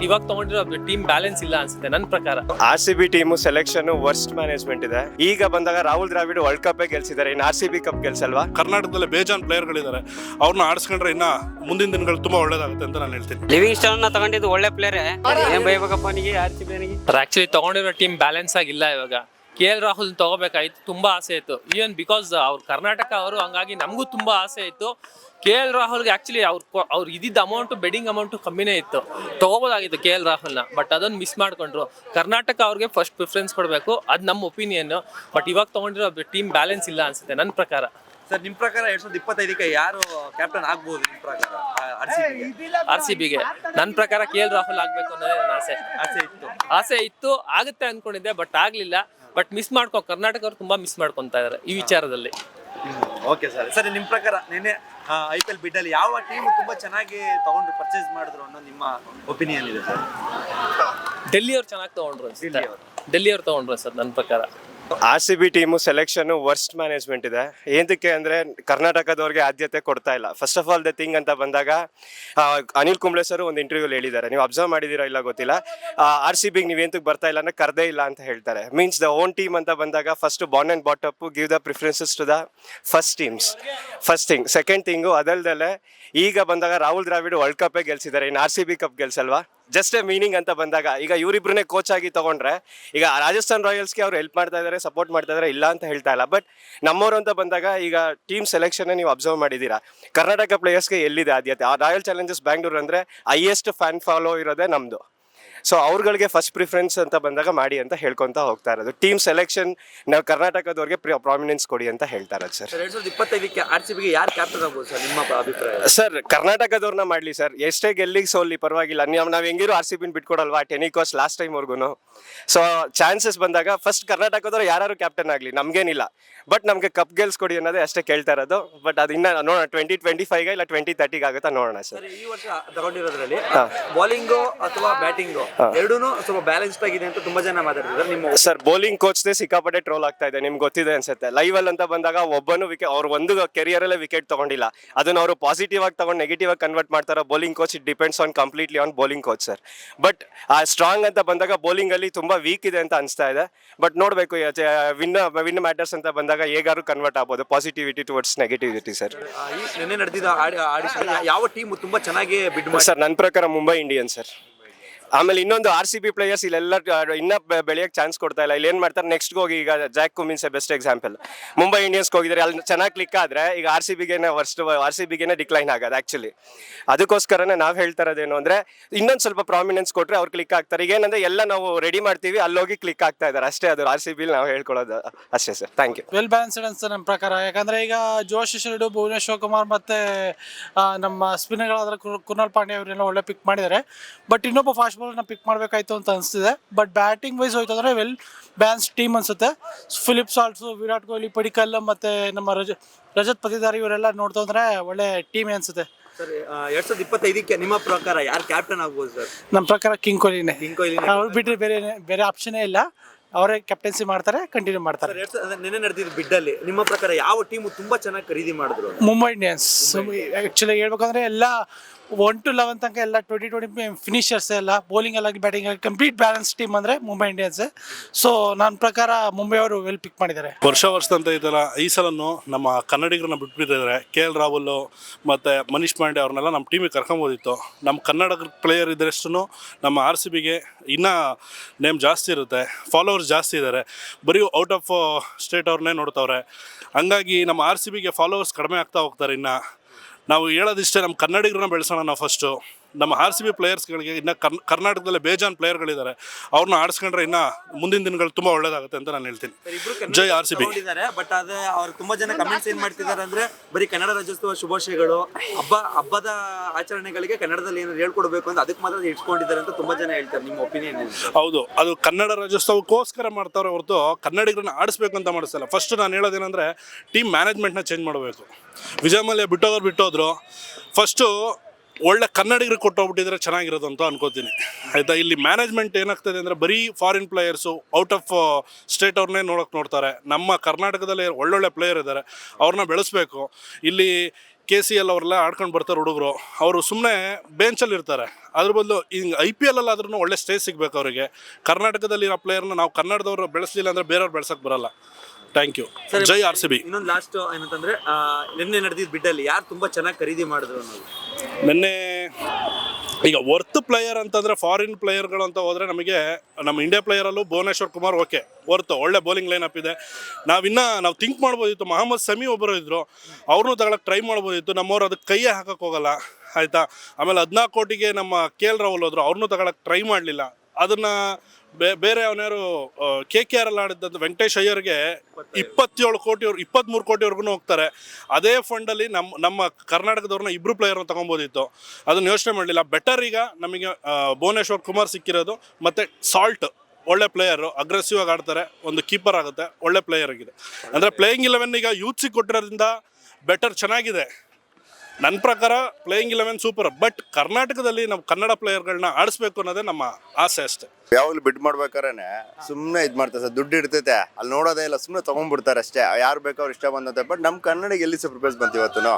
But ಇವಾಗ ತಗೊಂಡಿರೋ team balance ಇಲ್ಲ ಅನ್ಸುತ್ತೆ ನನ್ನ ಪ್ರಕಾರ. R C B team selection worst management ಇದೆ. ಈಗ ಬಂದಾಗ ರಾಹುಲ್ ದ್ರಾವಿಡ್ ವರ್ಲ್ಡ್ ಕಪ್ ಗೆಲ್ಸಿದ್ದಾರೆ. ಇನ್ನು ಆರ್ ಸಿ ಬಿ ಕಪ್ ಗೆಲ್ಸಲ್ವಾ? ಕರ್ನಾಟಕದಲ್ಲಿ ಬೇಜಾನ್ ಪ್ಲೇಯರ್ಗಳಿದ್ದಾರೆ ಅವ್ರನ್ನ ಆಡಿಸ್ಕೊಂಡ್ರೆ ಇನ್ನ ಮುಂದಿನ ದಿನಗಳು ತುಂಬಾ ಒಳ್ಳೇದಾಗುತ್ತೆ ಅಂತ ನಾನು ಹೇಳ್ತೀನಿ. ಲಿವಿಂಗ್ ಸ್ಟೋನ್ ತಗೊಂಡಿದ್ದು ಒಳ್ಳೆ ಪ್ಲೇಯರ್ ಏನ್ ಬೈಬೇಕಪ್ಪ ಅವನಿಗೆ ಆರ್ ಸಿ ಬಿ ಆಕ್ಚುಲಿ ತಗೊಂಡಿರೋ ಟೀಮ್ ಬ್ಯಾಲೆನ್ಸ್ ಆಗಿಲ್ಲ ಇವಾಗ. ಕೆ ಎಲ್ ರಾಹುಲ್ ತಗೋಬೇಕಾಯ್ತು ತುಂಬಾ ಆಸೆ ಇತ್ತು. ಈವನ್ ಬಿಕಾಸ್ ಅವ್ರು ಕರ್ನಾಟಕ ಅವರು ಹಂಗಾಗಿ ನಮಗೂ ತುಂಬಾ ಆಸೆ ಇತ್ತು. ಕೆ ಎಲ್ ರಾಹುಲ್ಗೆ ಆಕ್ಚುಲಿ ಅವ್ರು ಅವ್ರು ಇದ್ದಿದ್ದ ಅಮೌಂಟ್ ಬೆಡ್ಡಿಂಗ್ ಅಮೌಂಟ್ ಕಮ್ಮಿನೇ ಇತ್ತು. ತಗೋಬೋದಾಗಿತ್ತು ಕೆ ಎಲ್ ರಾಹುಲ್ನ ಬಟ್ ಅದನ್ನು ಮಿಸ್ ಮಾಡ್ಕೊಂಡ್ರು. ಕರ್ನಾಟಕ ಅವ್ರಿಗೆ ಫಸ್ಟ್ ಪ್ರಿಫರೆನ್ಸ್ ಕೊಡಬೇಕು ಅದು ನಮ್ಮ ಒಪಿನಿಯನ್ ಬಟ್ ಇವಾಗ ತಗೊಂಡಿರೋ ಟೀಮ್ ಬ್ಯಾಲೆನ್ಸ್ ಇಲ್ಲ ಅನ್ಸುತ್ತೆ ನನ್ನ ಪ್ರಕಾರ. ಸರ್ ನಿಮ್ಮ ಪ್ರಕಾರ ಎರಡ್ ಸಾವಿರದ ಇಪ್ಪತ್ತೈದಕ್ಕೆ ಯಾರು ಕ್ಯಾಪ್ಟನ್ ಆಗ್ಬೋದು ನಿಮ್ಮ ಪ್ರಕಾರ? ಆರ್ ಸಿ ಆರ್ ಸಿ ಬಿಗೆ ನನ್ನ ಪ್ರಕಾರ ಕೆ ಎಲ್ ರಾಹುಲ್ ಆಗಬೇಕು ಅನ್ನೋದೇ ನನ್ನ ಆಸೆ. ಆಸೆ ಇತ್ತು. ಆಸೆ ಇತ್ತು ಆಗುತ್ತೆ ಅನ್ಕೊಂಡಿದ್ದೆ ಬಟ್ ಆಗ್ಲಿಲ್ಲ. ಬಟ್ ಮಿಸ್ ಮಾಡ್ಕೊ ಕರ್ನಾಟಕ ಅವರು ತುಂಬಾ ಮಿಸ್ ಮಾಡ್ಕೊಂತಾ ಇದಾರೆ ಈ ವಿಚಾರದಲ್ಲಿ. Okay sir. ಸರ್ ನಿಮ್ಮ ಪ್ರಕಾರ ನಿನ್ನೆ ಐ ಪಿ ಎಲ್ ಬಿಡ್ ಅಲ್ಲಿ ಯಾವ ಟೀಮ್ ತುಂಬಾ ಚೆನ್ನಾಗಿ ತಗೊಂಡು ಪರ್ಚೇಸ್ ಮಾಡಿದ್ರು ಅನ್ನೋ ನಿಮ್ಮ ಒಪಿನಿಯನ್ ಇದೆ ಸರ್? ಡೆಲ್ಲಿ ಅವ್ರು ಚೆನ್ನಾಗಿ ತಗೊಂಡ್ರು ಅನ್ಸುತ್ತೆ. ಡೆಲ್ಲಿ ಅವ್ರು. ಡೆಲ್ಲಿ ಅವ್ರು ತಗೊಂಡ್ರು ಸರ್ ನನ್ನ ಪ್ರಕಾರ. R C B team selection worst management ಇದೆ. ಏನಕ್ಕೆ ಅಂದರೆ ಕರ್ನಾಟಕದವ್ರಿಗೆ ಆದ್ಯತೆ ಕೊಡ್ತಾ ಇಲ್ಲ. First of all the thing ಅಂತ ಬಂದಾಗ ಅನಿಲ್ ಕುಂಬ್ಳೆ ಸರ್ ಒಂದು ಇಂಟರ್ವ್ಯೂಲಿ ಹೇಳಿದ್ದಾರೆ. ನೀವು ಅಬ್ಸರ್ವ್ ಮಾಡಿದ್ದೀರಾ ಇಲ್ಲ ಗೊತ್ತಿಲ್ಲ. ಆರ್ ಸಿ ಬಿಗೆ ನೀವೇಂತಕ್ಕೆ ಬರ್ತಾ ಇಲ್ಲ ಅಂತ ಕರ್ದೇ ಇಲ್ಲ ಅಂತ ಹೇಳ್ತಾರೆ. ಮೀನ್ಸ್ ದ ಓನ್ ಟೀಮ್ ಅಂತ ಬಂದಾಗ ಫಸ್ಟ್ ಬಾನ್ and ಬಾಟಪ್ಪು give the preferences to the first teams first thing second thing ಅದಲ್ಲದೆ ಈಗ ಬಂದಾಗ ರಾಹುಲ್ ದ್ರಾವಿಡ್ ವರ್ಲ್ಡ್ ಕಪ್ಪೇ ಗೆಲ್ಸಿದ್ದಾರೆ. ಇನ್ನು ಆರ್ ಸಿ ಬಿ ಕಪ್ ಗೆಲ್ಸಲ್ವಾ? ಜಸ್ಟ್ ಎ ಮೀನಿಂಗ್ ಅಂತ ಬಂದಾಗ, ಈಗ ಇವರಿಬ್ರನ್ನೇ ಕೋಚ್ ಆಗಿ ತಗೊಂಡ್ರೆ, ಈಗ ರಾಜಸ್ಥಾನ್ ರಾಯಲ್ಸ್ಗೆ ಅವ್ರು ಹೆಲ್ಪ್ ಮಾಡ್ತಾ ಇದ್ದಾರೆ ಸಪೋರ್ಟ್ ಮಾಡ್ತಾ ಇದ್ದಾರೆ ಇಲ್ಲ ಅಂತ ಹೇಳ್ತಾ ಇಲ್ಲ. ಬಟ್ ನಮ್ಮವರು ಅಂತ ಬಂದಾಗ, ಈಗ ಟೀಮ್ ಸೆಲೆಕ್ಷನ್ ನೀವು ಅಬ್ಸರ್ವ್ ಮಾಡಿದ್ದೀರಾ? ಕರ್ನಾಟಕ ಪ್ಲೇಯರ್ಸ್ಗೆ ಎಲ್ಲಿದೆ ಆದ್ಯತೆ? ಆ ರಾಯಲ್ ಚಾಲೆಂಜರ್ಸ್ ಬ್ಯಾಂಗ್ಳೂರ್ ಅಂದ್ರೆ ಹೈಯೆಸ್ಟ್ ಫ್ಯಾನ್ ಫಾಲೋ ಇರೋದೇ ನಮ್ದು. ಸೊ ಅವ್ರುಗಳಿಗೆ ಫಸ್ಟ್ ಪ್ರಿಫರೆನ್ಸ್ ಅಂತ ಬಂದಾಗ ಮಾಡಿ ಅಂತ ಹೇಳ್ಕೊಂತ ಹೋಗ್ತಾ ಇರೋದು. ಟೀಮ್ ಸೆಲೆಕ್ಷನ್ ನಾವು ಕರ್ನಾಟಕದವ್ರಿಗೆ ಪ್ರಾಮಿನೆನ್ಸ್ ಕೊಡಿ ಅಂತ ಹೇಳ್ತಾರೆ ಇರೋದು ಸರ್ ಎರಡ್ ಸಾವಿರದ ಇಪ್ಪತ್ತೈದಕ್ಕೆ ಆರ್ ಸಿ ಬಿಗೆ ಯಾರು ಕ್ಯಾಪ್ಟನ್ ಆಗ್ಬೋದು ಸರ್ ನಿಮ್ಮ ಅಭಿಪ್ರಾಯ? ಸರ್ ಕರ್ನಾಟಕದವ್ರನ್ನ ಮಾಡಲಿ ಸರ್ ಎಷ್ಟೇ ಗೆಲ್ಲಿಗೆ ಸೋಲಿ ಪರವಾಗಿಲ್ಲ. ನೀವು ನಾವು ಹೆಂಗಿರೋ ಆರ್ ಸಿ ಬಿನ್ ಬಿಟ್ಕೊಡಲ್ವಾ? ಟೆನಿಕೋಸ್ ಲಾಸ್ಟ್ ಟೈಮ್ವರೆಗೂ ಸೊ ಚಾನ್ಸಸ್ ಬಂದಾಗ ಫಸ್ಟ್ ಕರ್ನಾಟಕದವ್ರು ಯಾರು ಕ್ಯಾಪ್ಟನ್ ಆಗಲಿ? ನಮಗೇನಿಲ್ಲ. ಬಟ್ ನಮಗೆ ಕಪ್ ಗೆಲ್ಸ್ಕೊಡಿ ಅನ್ನೋದೇ ಅಷ್ಟೇ ಕೇಳ್ತಾ ಇರೋದು. ಬಟ್ ಅದು ಇನ್ನ ನೋಡೋಣ ಟ್ವೆಂಟಿ ಟ್ವೆಂಟಿ ಫೈವ್ಗೆ ಇಲ್ಲ ಟ್ವೆಂಟಿ ತರ್ಟಿಗೆ ಆಗುತ್ತಾ ನೋಡೋಣ ಸರ್ ಸರ್ ಈ ವರ್ಷ ತಗೊಂಡಿರೋದ್ರಲ್ಲಿ ಬೌಲಿಂಗು ಅಥವಾ ಬ್ಯಾಟಿಂಗು ಎರಡೂ ಸ್ವಲ್ಪ ಬ್ಯಾಲೆನ್ಸ್ಡ್ ಆಗಿದೆ ಅಂತ ತುಂಬಾ ಜನ ಮಾತಾಡ್ತಿದ್ದಾರೆ. ನಿಮ್ಮ ಸರ್ ಬೌಲಿಂಗ್ ಕೋಚ್ನೇ ಸಿಕ್ಕಾಪಟ್ಟೆ ಟ್ರೋಲ್ ಆಗ್ತಾ ಇದೆ. ನಿಮ್ಗೆ ಗೊತ್ತಿದೆ ಅನ್ಸುತ್ತೆ. ಲೈವ್ ಅಲ್ಲಿ ಅಂತ ಬಂದಾಗ ಒಬ್ಬನು ವಿಕೆಟ್ ಅವ್ರು ಒಂದು ಕೆರಿಯರ್ ಅಲ್ಲೇ ವಿಕೆಟ್ ತಗೊಂಡಿಲ್ಲ. ಅದನ್ನ ಅವರು ಪಾಸಿಟಿವ್ ಆಗಿ ತಗೊಂಡು ನೆಗೆಟಿವ್ ಆಗಿ ಕನ್ವರ್ಟ್ ಮಾಡ್ತಾರೋ bowling coach it depends on completely on bowling coach sir but ಆ ಸ್ಟ್ರಾಂಗ್ ಅಂತ ಬಂದಾಗ ಬೌಲಿಂಗ್ ಅಲ್ಲಿ ತುಂಬಾ ವೀಕ್ ಇದೆ ಅಂತ ಅನಿಸ್ತಾ ಇದೆ. ಬಟ್ ನೋಡ್ಬೇಕು ವಿನ್ ವಿನ್ ಮ್ಯಾಟರ್ಸ್ ಅಂತ ಬಂದಾಗ ಹೇಗಾರು ಕನ್ವರ್ಟ್ ಆಗ್ಬೋದು. ಪಾಸಿಟಿವಿಟಿ ಟುವರ್ಡ್ಸ್ ನೆಗೆಟಿವಿಟಿ ಸರ್ ನಿನ್ನೆ ನಡೆದಿದ್ದ ಆಡಿಷನ್ ಯಾವ ಟೀಮ್ ತುಂಬಾ ಚೆನ್ನಾಗಿ ಬಿಡ್ ಸರ್ ನನ್ನ ಪ್ರಕಾರ ಮುಂಬೈ ಇಂಡಿಯನ್ ಸರ್ ಆಮೇಲೆ ಇನ್ನೊಂದು ಆರ್ ಸಿ ಬಿ ಪ್ಲೇಯರ್ಸ್ ಇಲ್ಲೆಲ್ಲ ಇನ್ನ ಬೆ- ಬೆಳೆಯಕ್ಕೆ ಚಾನ್ಸ್ ಕೊಡ್ತಾ ಇಲ್ಲ. ಇಲ್ಲಿ ಏನ್ ಮಾಡ್ತಾರೆ? ನೆಕ್ಸ್ಟ್ ಹೋಗಿ ಈಗ Jack Cummins best example Mumbai ಇಂಡಿಯನ್ಸ್ಗೆ ಹೋಗಿದ್ದಾರೆ ಅಲ್ಲಿ ಚೆನ್ನಾಗಿ ಕ್ಲಿಕ್ ಆದ್ರೆ ಈಗ ಆರ್ ಸಿ ಬಿಗೆ ವರ್ಸ್ಟ್ ಆರ್ ಸಿ ಬಿಗೆ ಡಿಕ್ಲೈನ್ ಆಗೋದು ಆಕ್ಚುಲಿ ಅದಕ್ಕೋಸ್ಕರನೇ ನಾವು ಹೇಳ್ತಾ ಇರೋದೇನು ಅಂದ್ರೆ, ಇನ್ನೊಂದು ಸ್ವಲ್ಪ ಪ್ರಾಮಿನೆನ್ಸ್ ಕೊಟ್ರೆ ಅವ್ರು ಕ್ಲಿಕ್ ಆಗ್ತಾರೆ. ಈಗ ಏನಂದ್ರೆ ಎಲ್ಲ ನಾವು ರೆಡಿ ಮಾಡ್ತೀವಿ, ಅಲ್ಲೋಗಿ ಕ್ಲಿಕ್ ಆಗ್ತಾ ಇದ್ದಾರೆ ಅಷ್ಟೇ ಅದು ಆರ್ ಸಿ ಬಿಲ್ ನಾವು ಹೇಳ್ಕೊಳ್ಳೋದು. ಅಷ್ಟೇ sir thank you well balanced ಅಂತ ನಮ್ಮ ಪ್ರಕಾರ. ಯಾಕಂದ್ರೆ ಈಗ ಜೋಶ್ ಶೆಲ್ಡು ಭುವನೇಶ್ವರ್ ಕುಮಾರ್ ಮತ್ತೆ ನಮ್ಮ ಸ್ಪಿನ್ನರ್ಗಳಾದ ಕುನಾಲ್ ಪಾಂಡೆ ಅವರೆಲ್ಲ ಒಳ್ಳೆ ಪಿಕ್ ಮಾಡಿದ್ದಾರೆ. ಬಟ್ ಇನ್ನೊಬ್ಬ ಫಾಸ್ಟ್ ಪಿಕ್ ಮಾಡಬೇಕಾಯ್ತು ಅಂತ ಅನಿಸ್ತಿದೆ. ಬಟ್ ಬ್ಯಾಟಿಂಗ್ ವೈಸ್ ಹೋಯ್ತು ಅಂದ್ರೆ ವೆಲ್ ಬ್ಯಾನ್ಸ್ ಟೀಮ್ ಅನ್ಸುತ್ತೆ. ಫಿಲಿಪ್ಸ್ ಆಲ್ಸು ವಿರಾಟ್ ಕೊಹ್ಲಿ ಪಡಿಕಲ್ ಮತ್ತೆ ನಮ್ಮ ರಜ ರಜತ್ ಪತಿದಾರಿ ಇವರೆಲ್ಲ ನೋಡ್ತಾ ಅಂದ್ರೆ ಒಳ್ಳೆ ಟೀಮ್ ಅನ್ಸುತ್ತೆ. ಸರ್ ಎರಡ್ ಸಾವಿರದ ಇಪ್ಪತ್ತೈದಕ್ಕೆ ನಿಮ್ಮ ಪ್ರಕಾರ ಯಾರು ಕ್ಯಾಪ್ಟನ್ ಆಗ್ಬೋದು ಸರ್? ನಮ್ಮ ಪ್ರಕಾರ ಕಿಂಗ್ ಕೊಹ್ಲಿನೇ ಕಿಂಗ್ ಕೊಹ್ಲಿ ಅವ್ರು ಬಿಟ್ಟರೆ ಬೇರೆ ಬೇರೆ ಆಪ್ಷನೇ ಇಲ್ಲ. ಅವರೇ ಕ್ಯಾಪ್ಟನ್ಸಿ ಮಾಡ್ತಾರೆ ಕಂಟಿನ್ಯೂ ಮಾಡ್ತಾರೆ. ನಿನ್ನೆ ನಡೆದಿದ್ದು ಬಿಡ್ ಅಲ್ಲಿ ನಿಮ್ಮ ಪ್ರಕಾರ ಯಾವ ಟೀಮ್ ತುಂಬಾ ಚೆನ್ನಾಗಿ ಖರೀದಿ ಮಾಡಿದ್ರು? ಮುಂಬೈ ಇಂಡಿಯನ್ಸ್. ಆಕ್ಚುಲಿ ಹೇಳ್ಬೇಕಂದ್ರೆ ಎಲ್ಲ ಒನ್ ಟು ಲೆವೆನ್ ತನಕ ಎಲ್ಲ ಟ್ವೆಂಟಿ ಟ್ವೆಂಟಿ ಫಿನಿಷರ್ಸ್ ಎಲ್ಲ ಬೌಲಿಂಗ್ ಎಲ್ಲ ಬ್ಯಾಟಿಂಗ್ ಕಂಪ್ಲೀಟ್ ಬ್ಯಾಲೆನ್ಸ್ ಟೀಮ್ ಅಂದರೆ ಮುಂಬೈ ಇಂಡಿಯನ್ಸ್ ಸೊ ನನ್ನ ಪ್ರಕಾರ ಮುಂಬೈ ಅವರು ವೆಲ್ ಪಿಕ್ ಮಾಡಿದ್ದಾರೆ. ವರ್ಷ ವರ್ಷದಂತ ಇದೆಲ್ಲ, ಈ ಸಲನು ನಮ್ಮ ಕನ್ನಡಿಗರನ್ನ ಬಿಟ್ಬಿಟ್ಟಿದ್ದಾರೆ. ಕೆ ಎಲ್ ರಾಹುಲ್ ಮತ್ತು ಮನೀಶ್ ಪಾಂಡೆ ಅವ್ರನ್ನೆಲ್ಲ ನಮ್ಮ ಟೀಮಿಗೆ ಕರ್ಕೊಂಬೋದಿತ್ತು ನಮ್ಮ ಕನ್ನಡ ಪ್ಲೇಯರ್ ಇದ್ದರಷ್ಟು ನಮ್ಮ ಆರ್ ಸಿ ಬಿಗೆ ಇನ್ನೂ ನೇಮ್ ಜಾಸ್ತಿ ಇರುತ್ತೆ. ಫಾಲೋವರ್ಸ್ ಜಾಸ್ತಿ ಇದ್ದಾರೆ. ಬರೀ ಔಟ್ ಆಫ್ ಸ್ಟೇಟ್ ಅವ್ರನ್ನೇ ನೋಡ್ತಾವ್ರೆ. ಹಂಗಾಗಿ ನಮ್ಮ ಆರ್ ಸಿ ಬಿಗೆ ಫಾಲೋವರ್ಸ್ ಕಡಿಮೆ ಆಗ್ತಾ ಹೋಗ್ತಾರೆ ಇನ್ನು. ನಾವು ಹೇಳೋದಿಷ್ಟೇ ನಮ್ಮ ಕನ್ನಡಿಗರನ್ನ ಬೆಳೆಸೋಣ ನಾವು ಫಸ್ಟು ನಮ್ಮ ಆರ್ ಸಿ ಬಿ ಪ್ಲೇಯರ್ಸ್ಗಳಿಗೆ ಇನ್ನು ಕರ್ ಕರ್ನಾಟಕದಲ್ಲಿ ಬೇಜಾನ್ ಪ್ಲೇಯರ್ಗಳಿದ್ದಾರೆ ಅವ್ರನ್ನ ಆಡಿಸ್ಕೊಂಡ್ರೆ ಇನ್ನು ಮುಂದಿನ ದಿನಗಳು ತುಂಬ ಒಳ್ಳೇದಾಗುತ್ತೆ ಅಂತ ನಾನು ಹೇಳ್ತೀನಿ. ಜೈ ಆರ್ ಸಿ ಬಿ ಬಟ್ ಅದೇ ಅವ್ರು ತುಂಬಾ ಜನ ಕಮೆಂಟ್ಸ್ ಏನು ಮಾಡ್ತಿದ್ದಾರೆ ಅಂದರೆ ಬರೀ ಕನ್ನಡ ರಾಜ್ಯೋತ್ಸವ ಶುಭಾಶಯಗಳು ಹಬ್ಬ ಹಬ್ಬದ ಆಚರಣೆಗಳಿಗೆ ಕನ್ನಡದಲ್ಲಿ ಏನಾದ್ರು ಹೇಳ್ಕೊಡ್ಬೇಕು ಅಂತ ಅದಕ್ಕೆ ಮಾತ್ರ ಇಟ್ಕೊಂಡಿದ್ದಾರೆ ಅಂತ ತುಂಬಾ ಜನ ಹೇಳ್ತಾರೆ ನಿಮ್ಮ ಒಪಿನಿಯನ್ ಹೌದು ಅದು ಕನ್ನಡ ರಾಜ್ಯೋತ್ಸವಕ್ಕೋಸ್ಕರ ಮಾಡ್ತಾರೆ ಹೊರತು ಕನ್ನಡಿಗರನ್ನ ಆಡಿಸ್ಬೇಕು ಅಂತ ಮಾಡಿಸಲ್ಲ ಫಸ್ಟ್ ನಾನು ಹೇಳೋದೇನಂದ್ರೆ ಟೀಮ್ ಮ್ಯಾನೇಜ್ಮೆಂಟ್ನ ಚೇಂಜ್ ಮಾಡಬೇಕು. ವಿಜಯ್ ಮಲ್ಯ ಬಿಟ್ಟೋದ್ರು ಬಿಟ್ಟೋದ್ರು ಫಸ್ಟು ಒಳ್ಳೆ ಕನ್ನಡಿಗರಿಗೆ ಕೊಟ್ಟೋಗ್ಬಿಟ್ಟಿದ್ರೆ ಚೆನ್ನಾಗಿರೋದು ಅಂತ ಅನ್ಕೋತೀನಿ. ಆಯಿತಾ? ಇಲ್ಲಿ ಮ್ಯಾನೇಜ್ಮೆಂಟ್ ಏನಾಗ್ತದೆ ಅಂದರೆ ಬರೀ foreign players out of state ಅವ್ರನ್ನೇ ನೋಡೋಕೆ ನೋಡ್ತಾರೆ. ನಮ್ಮ ಕರ್ನಾಟಕದಲ್ಲಿ ಒಳ್ಳೊಳ್ಳೆ ಪ್ಲೇಯರ್ ಇದ್ದಾರೆ ಅವ್ರನ್ನ ಬೆಳೆಸ್ಬೇಕು. ಇಲ್ಲಿ ಕೆ ಸಿ ಎಲ್ ಅವರೆಲ್ಲ ಆಡ್ಕೊಂಡು ಬರ್ತಾರೆ ಹುಡುಗರು. ಅವರು ಸುಮ್ಮನೆ ಬೆಂಚಲ್ಲಿ ಇರ್ತಾರೆ. ಅದ್ರ ಬದಲು ಹಿಂಗೆ ಐ ಪಿ ಎಲ್ ಅಲ್ಲಾದ್ರೂ ಒಳ್ಳೆ ಸ್ಟೇಜ್ ಸಿಗ್ಬೇಕು ಅವರಿಗೆ. ಕರ್ನಾಟಕದಲ್ಲಿ ಆ ಪ್ಲೇಯರ್ನ ನಾವು ಕನ್ನಡದವರು ಬೆಳೆಸಲಿಲ್ಲ ಅಂದರೆ ಬೇರೆಯವ್ರು ಬೆಳೆಸಕ್ಕೆ ಬರಲ್ಲ. ಥ್ಯಾಂಕ್ ಯು ಜೈ ಆರ್ ಸಿ ಬಿ ಇನ್ನೊಂದು ಲಾಸ್ಟ್ ಏನಂತಂದ್ರೆ ನಿನ್ನೆ ನಡೆದಿದ್ದ ಬಿಡ್ಡಲ್ಲಿ ಯಾರು ತುಂಬಾ ಚೆನ್ನಾಗಿ ಖರೀದಿ ಮಾಡಿದ್ರು ಅನ್ನೋದು? ನಿನ್ನೆ ಈಗ ವರ್ತ್ ಪ್ಲೇಯರ್ ಅಂತಂದ್ರೆ ಫಾರಿನ್ ಪ್ಲೇಯರ್ಗಳು ಅಂತ ಹೋದ್ರೆ ನಮಗೆ ನಮ್ಮ ಇಂಡಿಯಾ ಪ್ಲೇಯರಲ್ಲೂ ಭುವನೇಶ್ವರ್ ಕುಮಾರ್ ಓಕೆ ವರ್ತ್ ಒಳ್ಳೆ ಬೌಲಿಂಗ್ ಲೈನ್ ಅಪ್ ಇದೆ. ನಾವಿನ್ನ ನಾವು ಥಿಂಕ್ ಮಾಡ್ಬೋದಿತ್ತು ಮೊಹಮ್ಮದ್ ಸಮಿ ಒಬ್ಬರು ಇದ್ರು ಅವ್ರನ್ನೂ ತಗೊಳಕ್ಕೆ ಟ್ರೈ ಮಾಡ್ಬೋದಿತ್ತು ನಮ್ಮವ್ರು ಅದಕ್ಕೆ ಕೈಯೇ ಹಾಕಕ್ಕೆ ಹೋಗಲ್ಲ ಆಯ್ತಾ? ಆಮೇಲೆ ಹದಿನಾಲ್ಕು ಕೋಟಿಗೆ ನಮ್ಮ ಕೆ ಎಲ್ ರಾಹುಲ್ ಹೋದ್ರು ಅವ್ರನ್ನೂ ತಗೊಳಕ್ಕೆ ಟ್ರೈ ಮಾಡಲಿಲ್ಲ. ಅದನ್ನ ಬೇ- ಬೇರೆ ಅವನ್ಯಾರು ಕೆ ಕೆ ಆರ್ ಅಲ್ಲಿ ಆಡಿದ್ದಂತ ವೆಂಕಟೇಶ್ ಅಯ್ಯರ್ಗೆ ಇಪ್ಪತ್ತೇಳು ಕೋಟಿ ಇಪ್ಪತ್ತ್ಮೂರು ಕೋಟಿವರೆಗೂ ಹೋಗ್ತಾರೆ. ಅದೇ ಫಂಡಲ್ಲಿ ನಮ್ಮ ನಮ್ಮ ಕರ್ನಾಟಕದವ್ರನ್ನ ಇಬ್ರು ಪ್ಲೇಯರ್ನ ತಗೊಬೋದಿತ್ತು. ಅದನ್ನ ಯೋಚನೆ ಮಾಡಲಿಲ್ಲ. ಬೆಟರ್ ಈಗ ನಮಗೆ ಭುವನೇಶ್ವರ್ ಕುಮಾರ್ ಸಿಕ್ಕಿರೋದು ಮತ್ತು ಸಾಲ್ಟ್ ಒಳ್ಳೆ ಪ್ಲೇಯರು ಅಗ್ರೆಸಿವ್ ಆಗಿ ಆಡ್ತಾರೆ ಒಂದು ಕೀಪರ್ ಆಗುತ್ತೆ ಒಳ್ಳೆ ಪ್ಲೇಯರ್ ಆಗಿದೆ. ಅಂದರೆ ಪ್ಲೇಯಿಂಗ್ ಇಲೆವೆನ್ ಈಗ ಯೂತ್ ಕೊಟ್ಟಿರೋದ್ರಿಂದ ಬೆಟರ್ ಚೆನ್ನಾಗಿದೆ. ನನ್ನ ಪ್ರಕಾರ ಪ್ಲೇಯಿಂಗ್ ಇಲೆವೆನ್ ಸೂಪರ್ ಬಟ್ ಕರ್ನಾಟಕದಲ್ಲಿ ನಮ್ಮ ಕನ್ನಡ ಪ್ಲೇಯರ್ಗಳನ್ನ ಆಡಿಸ್ಬೇಕು ಅನ್ನೋದೇ ನಮ್ಮ ಆಸೆ ಅಷ್ಟೇ. ಯಾವಾಗಲೂ ಬಿಡ್ ಮಾಡ್ಬೇಕಾರೇನೆ ಸುಮ್ಮನೆ ಇದು ಮಾಡ್ತಾರೆ ಸರ್, ದುಡ್ಡು ಇರ್ತೈತೆ, ಅಲ್ಲಿ ನೋಡೋದೇ ಇಲ್ಲ ಸುಮ್ಮನೆ ತೊಗೊಂಡ್ಬಿಡ್ತಾರೆ ಅಷ್ಟೇ, ಯಾರು ಬೇಕೋ ಅವ್ರು ಇಷ್ಟ ಬಂದಂತೆ ಬಟ್ ನಮ್ಮ ಕನ್ನಡಿಗೆ ಎಲ್ಲಿ ಸಹ ಪ್ರಿಪೇರ್ಸ್ ಬಂತು ಇವತ್ತು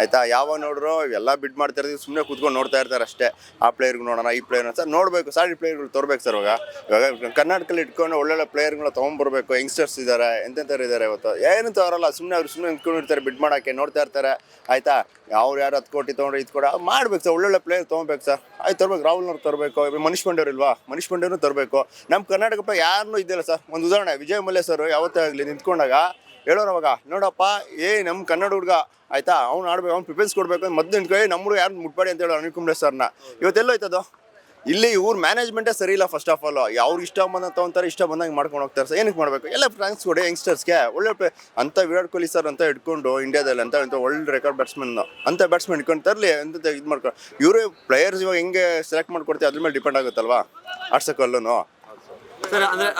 ಆಯ್ತಾ? ಯಾವ ನೋಡ್ರು ಎಲ್ಲ ಬಿಡ್ ಮಾಡ್ತಾ ಇರ್ತೀವಿ ಸುಮ್ಮನೆ ಕೂತ್ಕೊಂಡು ನೋಡ್ತಾ ಇರ್ತಾರೆ ಅಷ್ಟೇ. ಆ ಪ್ಲೇಯರ್ಗೆ ನೋಡೋಣ, ಈ ಪ್ಲೇಯರ್ ಸರ್ ನೋಡಬೇಕು ಸಾರಿ ಪ್ಲೇಯರ್ಗಳು ತೋರ್ಬೇಕು ಸರ್ ಇವಾಗ. ಇವಾಗ ಕರ್ನಾಟಕದಲ್ಲಿ ಇಟ್ಕೊಂಡು ಒಳ್ಳೊಳ್ಳೆ ಪ್ಲೇಯರ್ಗಳು ತೊಗೊಂಡ್ಬರ್ಬೇಕು ಯಂಗ್ಸ್ಟರ್ಸ್ ಇದ್ದಾರೆ ಎಂತೆಂಥವ್ರು ಇದ್ದಾರೆ ಇವತ್ತು. ಏನು ತೋರಲ್ಲ ಸುಮ್ಮನೆ ಅವ್ರು ಸುಮ್ಮನೆ ನಿಂತ್ಕೊಂಡಿರ್ತಾರೆ ಬಿಡ್ ಮಾಡೋಕ್ಕೆ ನೋಡ್ತಾ ಇರ್ತಾರೆ. ಆಯ್ತಾ? ಅವ್ರು ಯಾರು ಹತ್ತು ಕೋಟಿ ತೊಗೊಂಡ್ರೆ ಇದು ಕೂಡ ಮಾಡ್ಬೇಕು ಸರ್ ಒಳ್ಳೊಳ್ಳೆ ಪ್ಲೇಯರ್ ತೊಗೊಬೇಕು ಸರ್ ಆಯ್ತು, ತರ್ಬೇಕು ರಾಹುಲ್ನವ್ರು ತರಬೇಕು, ಮನೀಶ್ ಪಾಂಡೆ ಇಲ್ವಾ ಮನೀಶ್ ಪಾಂಡೆನೂ ತರಬೇಕು. ನಮ್ಮ ಕರ್ನಾಟಕ ಯಾರನ್ನೂ ಇದ್ದಿಲ್ಲ ಸರ್ ಒಂದು ಉದಾಹರಣೆ, ವಿಜಯ್ ಮಲ್ಯ ಸರ್ ಯಾವತ್ತೇ ಆಗಲಿ ನಿಂತ್ಕೊಂಡಾಗ ಹೇಳೋರು ಅವಾಗ, ನೋಡಪ್ಪ, ಏ ನಮ್ಮ ಕನ್ನಡ ಹುಡುಗ, ಆಯ್ತಾ? ಅವ್ನು ಆಡ್ಬೇಕು ಅವ್ನು ಪ್ರಿಫರೆನ್ಸ್ ಕೊಡಬೇಕು ಅಂತ ಮೊದಲು ನಿಂತ್ಕೊಳ್ಳಿ ನಮ್ಮೂರು ಯಾರು ಮುಟ್ಬೇಡಿ ಅಂತ ಹೇಳೋ ಅನಿಲ್ ಕುಂಬ್ಳೆ ಸರ್ನ. ಇವತ್ತೆಲ್ಲೋ ಆಯ್ತದ ಇಲ್ಲಿ ಇವ್ರ ಮ್ಯಾನೇಜ್ಮೆಂಟೇ ಸರಿ ಇಲ್ಲ ಫಸ್ಟ್ ಆಫ್ ಆಲ್ ಅವ್ರು ಇಷ್ಟ ಬಂದಂತ ತಗೊಂತಾರೆ, ಇಷ್ಟ ಬಂದಂಗೆ ಮಾಡ್ಕೊಂಡು ಹೋಗ್ತಾರೆ ಸರ್. ಏನಕ್ಕೆ ಮಾಡಬೇಕು? ಎಲ್ಲ ಫ್ರಾಂಕ್ಸ್ ಕೊಡಿ ಯಂಗ್ಸ್ಟರ್ಸ್ಗೆ ಒಳ್ಳೆ ಅಂತ ವಿರಾಟ್ ಕೊಹ್ಲಿ ಸರ್ ಅಂತ ಇಟ್ಕೊಂಡು ಇಂಡಿಯಾದಲ್ಲಿ ಅಂತ ಅಂತ ಒಳ್ಳೆ ರೆಕಾರ್ಡ್ ಬ್ಯಾಟ್ಸ್ಮನ್ ಅಂತ ಬ್ಯಾಟ್ಸ್ಮನ್ ಇಟ್ಕೊಂಡು ತರಲಿ ಅಂತ ಇದು ಮಾಡ್ಕೊಂಡು ಇವರೇ ಪ್ಲೇಯರ್ಸ್ ಇವಾಗ ಹೆಂಗೆ ಸೆಲೆಕ್ಟ್ ಮಾಡ್ಕೊಡ್ತೀವಿ ಅದ್ರ ಮೇಲೆ ಡಿಪೆಂಡ್ ಆಗುತ್ತಲ್ವಾ? ಆಡ್ಸೋಕಲ್ಲೂ ಸರ್, ಅಂದರೆ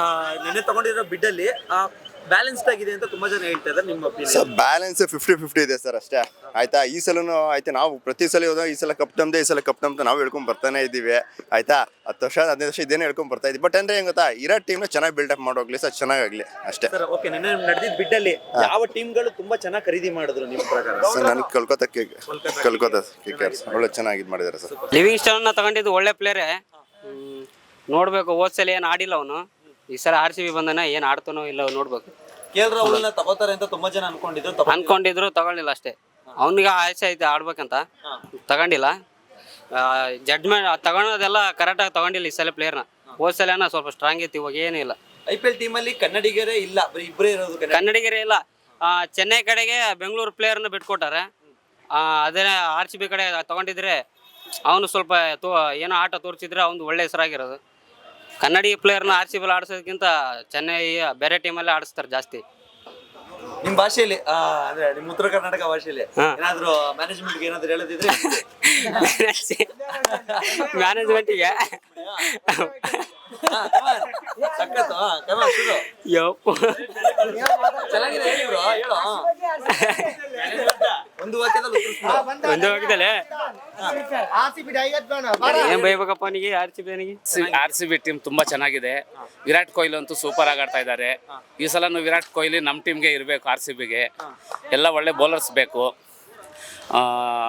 ನೆನ್ನೆ ತಗೊಂಡಿರೋ ಬಿಡ್ಡಲ್ಲಿ ಬ್ಯಾಲೆನ್ಸ್ಡ್ ಆಗಿದೆ ಅಂತ ತುಂಬಾ ಜನ ಹೇಳ್ತಾ ಇದ್ದಾರೆ ನಿಮ್ಮ ಸರ್ ಬ್ಯಾಲೆನ್ಸ್ ಫಿಫ್ಟಿ ಫಿಫ್ಟಿ ಇದೆ ಸರ್ ಅಷ್ಟೇ ಆಯ್ತಾ ಈ ಸಲನು ಆಯ್ತಾ ನಾವು ಪ್ರತಿ ಸಲ ಹೋದಾಗ ಈ ಸಲ ಕಪ್ ನಮ್ದೆ ಈ ಸಲ ಕಪ್ ನಮ್ದು ನಾವು ಹೇಳ್ಕೊಂಡ್ ಬರ್ತಾನೆ ಇದ್ದೀವಿ ಆಯ್ತಾ ಹತ್ತು ವರ್ಷ ಹದಿನೈದು ವರ್ಷ ಇದೇನೆ ಹೇಳ್ಕೊಂಡ್ ಬರ್ತಾ ಇದ್ದೀವಿ ಬಟ್ ಅಂದ್ರೆ ಹೆಂಗ್ ಗೊತ್ತಾ ಇರೋ ಟೀಮ್ನ ಚೆನ್ನಾಗಿ ಬಿಲ್ಡಪ್ ಮಾಡೋಗ್ಲಿ ಸರ್ ಚೆನ್ನಾಗಾಗ್ಲಿ ಅಷ್ಟೇ ಸರ್ ಓಕೆ ನೆನ್ನೆ ನಡೆದಿದ್ದ ಬಿಡ್ಡಲ್ಲಿ ಯಾವ ಟೀಮ್ಗಳು ತುಂಬಾ ಚೆನ್ನಾಗಿ ಖರೀದಿ ಮಾಡಿದ್ರು ನಿಮ್ಮ ಪ್ರಕಾರ ಸರ್ ನನಗೆ ಕಲ್ಕತ್ತಾ ಕೆ ಕಲ್ಕತ್ತಾ ಕಿಕರ್ಸ್ ಒಳ್ಳೆ ಚೆನ್ನಾಗಿ ಇದು ಮಾಡಿದ್ದಾರೆ ಸರ್ ಲಿವಿಂಗ್ ಸ್ಟೋನ್ ತಗೊಂಡಿದ್ದು ಒಳ್ಳೆ ಪ್ಲೇಯರೇ ನೋಡ್ಬೇಕು ಹೋದ್ ಸಲ ಏನು ಆಡಿಲ್ಲ ಅವನು ಈ ಸಲ ಆರ್ ಸಿ ಬಿ ಬಂದನ ಏನು ಆಡ್ತಾನೋ ಇಲ್ಲ ನೋಡ್ಬೇಕು. ಕೇಳ್ರು ತಗೋತಾರೆ ಅಂತ ತುಂಬಾ ಜನ ಅನ್ಕೊಂಡಿದ್ರು ತಗೊ- ಅನ್ಕೊಂಡಿದ್ರು ತಗೊಳ್ಳಿಲ್ಲ ಅಷ್ಟೇ. ಅವನಿಗೆ ಆಸೆ ಐತೆ ಆಡ್ಬೇಕಂತ. ತಗೊಂಡಿಲ್ಲ. ಜಡ್ಜ್ಮೆಂಟ್ ತಗೊಳೋದೆಲ್ಲ ಕರೆಕ್ಟಾಗಿ ತಗೊಂಡಿಲ್ಲ ಈ ಸಲ ಪ್ಲೇಯರ್ನ ಹೋದ್ ಸಲ ಸ್ವಲ್ಪ ಸ್ಟ್ರಾಂಗ್ ಇತ್ತು ಇವಾಗ ಇಲ್ಲ. ಐ ಪಿ ಎಲ್ ಟೀಮ್ ಅಲ್ಲಿ ಕನ್ನಡಿಗರೇ ಇಲ್ಲ ಬರೀ ಇಬ್ಬರೇ ಇರೋದು ಕನ್ನಡ ಕನ್ನಡಿಗರೇ ಇಲ್ಲ. ಆ, ಚೆನ್ನೈ ಕಡೆಗೆ ಬೆಂಗಳೂರು ಪ್ಲೇಯರ್ನ ಬಿಟ್ಕೊಟ್ಟಾರೆ. ಆ, ಅದೇ ಆರ್ ಸಿ ಬಿ ಕಡೆ ತಗೊಂಡಿದ್ರೆ ಅವನು ಸ್ವಲ್ಪ ತೋ ಏನೋ ಆಟ ತೋರಿಸಿದ್ರೆ ಅವ್ನು ಒಳ್ಳೆ ಹೆಸರಾಗಿರೋದು. ಕನ್ನಡಿ ಪ್ಲೇಯರ್ನ ಆರ್ ಸಿ ಬಿಲ್ ಆಡಿಸೋದಕ್ಕಿಂತ ಚೆನ್ನೈ ಬೇರೆ ಟೀಮಲ್ಲೇ ಆಡಿಸ್ತಾರೆ ಜಾಸ್ತಿ. ನಿಮ್ ಭಾಷೆಯಲ್ಲಿ ಆ, ಅಂದ್ರೆ ನಿಮ್ಮ ಉತ್ತರ ಕರ್ನಾಟಕ ಭಾಷೆಯಲ್ಲಿ ಏನಾದರೂ ಏನಾದ್ರು ಮ್ಯಾನೇಜ್ಮೆಂಟ್ ಏನಾದ್ರು ಹೇಳೋದಿದ್ರೆ? ಮ್ಯಾನೇಜ್ಮೆಂಟಿಗೆ ಸಖತ್ತು ಹಾ, come on, ಶುರು. ಯಪ್ಪ. ಚೆನ್ನಾಗಿದೆ ಹೇಳಿ bro, ಹೇಳು ಹಾ. ಒಂದು ವಾಕ್ಯದಲ್ಲಿ ಉತ್ತರಿಸ್ಬಿಡು. ಒಂದು ಹೋಗಿದ್ದಲೆ ಏನ್ ಬೈಬೇಕಪ್ಪ ಅವನಿಗೆ ಆರ್ ಸಿ ಬಿ ಅವನಿಗೆ ಆರ್ ಸಿ ಬಿ ಟೀಮ್ ತುಂಬಾ ಚೆನ್ನಾಗಿದೆ. ವಿರಾಟ್ ಕೊಹ್ಲಿ ಅಂತೂ ಸೂಪರ್ ಆಗಿ ಆಡ್ತಾ ಇದ್ದಾರೆ. ಈ ಸಲನು ವಿರಾಟ್ ಕೊಹ್ಲಿ ನಮ್ಮ ಟೀಮ್ಗೆ ಇರ್ಬೇಕು ಆರ್ ಸಿ ಬಿಗೆ ಎಲ್ಲ ಒಳ್ಳೆ ಬೌಲರ್ಸ್ ಬೇಕು. ಆ,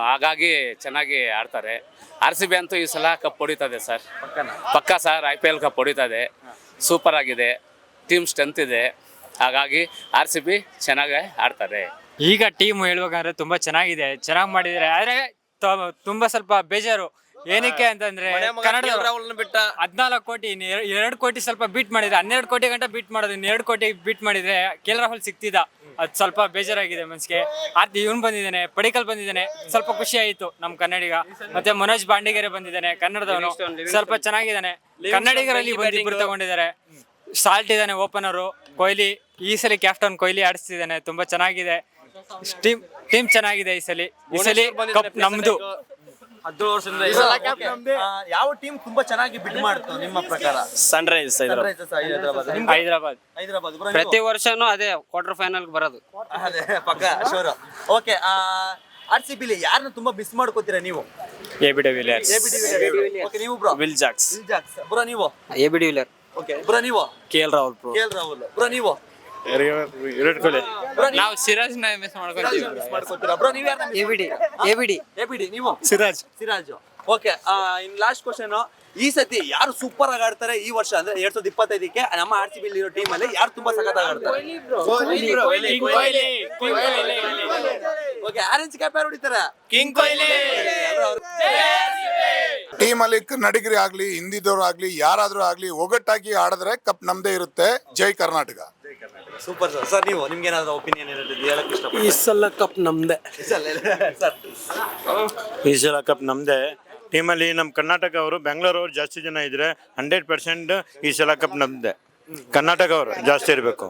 ಹಾಗಾಗಿ ಚೆನ್ನಾಗಿ ಆಡ್ತಾರೆ. ಆರ್ ಸಿ ಬಿ ಅಂತೂ ಈ ಸಲ ಕಪ್ ಹೊಡಿತದೆ ಸರ್ ಪಕ್ಕಾ sir I P L cup ಹೊಡಿತದೆ. Super ಆಗಿದೆ. ಟೀಮ್ ಸ್ಟ್ರೆಂತ್ ಇದೆ. ಹಾಗಾಗಿ ಆರ್ ಸಿ ಬಿ ಚೆನ್ನಾಗಿ ಆಡ್ತಾರೆ. ಈಗ ಟೀಮ್ ಹೇಳ್ಬೇಕಂದ್ರೆ ತುಂಬಾ ಚೆನ್ನಾಗಿದೆ. ಚೆನ್ನಾಗಿ ಮಾಡಿದ್ದಾರೆ. ಆದ್ರೆ ತ- ತುಂಬಾ ಸ್ವಲ್ಪ ಬೇಜಾರು. ಏನಕ್ಕೆ ಅಂತಂದ್ರೆ ಕನ್ನಡ ಬಿಟ್ಟ ಹದ್ನಾಲ್ಕು ಕೋಟಿ ಎರಡು ಕೋಟಿ ಸ್ವಲ್ಪ ಬೀಟ್ ಮಾಡಿದ್ರೆ ಹನ್ನೆರಡು ಕೋಟಿ ಗಂಟ ಬೀಟ್ ಮಾಡೋದು ಎರಡು ಕೋಟಿ ಬೀಟ್ ಮಾಡಿದ್ರೆ ಕೆ. ರಾಹುಲ್ ಸಿಕ್ತಿದ್ದ ಅದು ಸ್ವಲ್ಪ ಬೇಜಾರಾಗಿದೆ ಮನ್ಸಿಗೆ. ಆತ ಇವನ್ ಬಂದಿದ್ದಾನೆ ಪಡಿಕಲ್ ಬಂದಿದ್ದಾನೆ ಸ್ವಲ್ಪ ಖುಷಿ ಆಯಿತು ನಮ್ ಕನ್ನಡಿಗ. ಮತ್ತೆ ಮನೋಜ್ ಬಾಂಡಿಗೆರೆ ಬಂದಿದ್ದಾನೆ ಕನ್ನಡದವನು. ಸ್ವಲ್ಪ ಚೆನ್ನಾಗಿದ್ದಾನೆ. ಕನ್ನಡಿಗರಲ್ಲಿ ಬಂದು ಇಬ್ರು ತಗೊಂಡಿದ್ದಾರೆ. ಸಾಲ್ಟ್ ಇದ್ದಾನೆ ಓಪನರು ಕೊಹ್ಲಿ ಈ ಸಲ ಕ್ಯಾಪ್ಟನ್ ಕೊಹ್ಲಿ ಆಡಿಸ್ತಿದ್ದಾನೆ. ತುಂಬಾ ಚೆನ್ನಾಗಿದೆ. ಟೀಮ್ ಟೀಮ್ ಚೆನ್ನಾಗಿದೆ ಈ ಸಲ. ಈ ಸಲ ಕಪ್ ನಮ್ದು. ಹದಿನೇಳು ವರ್ಷದಿಂದ ಈ ಸಲ ಆ, ಯಾವ ಟೀಮ್ ತುಂಬಾ ಚೆನ್ನಾಗಿ ಬಿಟ್ ಮಾಡ್ತು ನಿಮ್ಮ ಪ್ರಕಾರ? Sun rise Sunrisers Hyderabad. Hyderabad. Hyderabad. ಪ್ರತಿ? ವರ್ಷನೂ ಅದೇ ಕ್ವಾರ್ಟರ್ ಫೈನಲ್ ಬರೋದು. ಅದೇ ಪಕ್ಕ ಶೋರ್ ಓಕೆ ಆರ್ ಸಿ ಬಿಲಿ ಯಾರನ್ನ ತುಂಬಾ ಮಿಸ್ ಮಾಡ್ಕೋತೀರಾ ನೀವು? A B de Villiers okay ನೀವು bro Will Jacks Jacks bro ನೀವು? A B de Villiers okay bro ನೀವು? K L Rahul bro K L Rahul bro ನೀವು? ವಿರಾಟ್ ಕೊಹ್ಲಿ ನಾವು ಸಿರಾಜ್ನ ಮಿಸ್ ಮಾಡ್ಕೊತೀವಿ ಬ್ರೋ. ನೀವ್ ಯಾರನ್ನ ಎಬಿಡಿ ಎಬಿಡಿ ಎಬಿಡಿ ನೀವು? Siraj. Siraj. Okay in last question ಈ ಸತಿ ಯಾರು ಸೂಪರ್ ಆಗಿ ಆಡ್ತಾರೆ ಈ ವರ್ಷ ಅಂದ್ರೆ ಎರಡ್ ಸಾವಿರದ ಇಪ್ಪತ್ತೈದಕ್ಕೆ? ನಮ್ಮ ಆರ್ ಸಿ ಬಿಲ್ ಇರೋ ಟೀಮ್ ಅಲ್ಲಿ ಯಾರು ತುಂಬಾ ಸಖತ್ ಆಡ್ತಾರೆ? ಓಕೆ ಆರೆಂಜ್ ಕ್ಯಾಪ್ ಯಾರು ಹೊಡಿತಾರೆ? ಕಿಂಗ್ ಕೊಹ್ಲಿ ಟೀಮ್ ಅಲ್ಲಿ ನಡಿಗರಿ ಆಗ್ಲಿ ಹಿಂದಿದವ್ರು ಆಗ್ಲಿ ಯಾರಾದ್ರೂ ಆಗ್ಲಿ ಒಗ್ಗಟ್ಟಾಗಿ ಆಡಿದ್ರೆ ಕಪ್ ನಮ್ದೇ ಇರುತ್ತೆ. ಜೈ ಕರ್ನಾಟಕ. ಸೂಪರ್ ಸರ್ ಸರ್ ನೀವು ನಿಮ್ಗೆ ಏನಾದ್ರು ಒಪಿನಿಯನ್ ಹೇಳಕ್ ಇಷ್ಟ ಈ ಸಲ ಕಪ್ ನಮ್ದೆ. ಸರ್ ಈ ಸಲ ಕಪ್ ನಮ್ಮದೇ ಟೀಮಲ್ಲಿ ನಮ್ಮ ಕರ್ನಾಟಕ ಅವರು ಬೆಂಗಳೂರು ಅವರು ಜಾಸ್ತಿ ಜನ ಇದ್ರೆ ಹಂಡ್ರೆಡ್ ಪರ್ಸೆಂಟ್ ಈ ಸಲ ಕಪ್ ನಮ್ದೆ. ಕರ್ನಾಟಕ ಅವರು ಜಾಸ್ತಿ ಇರಬೇಕು.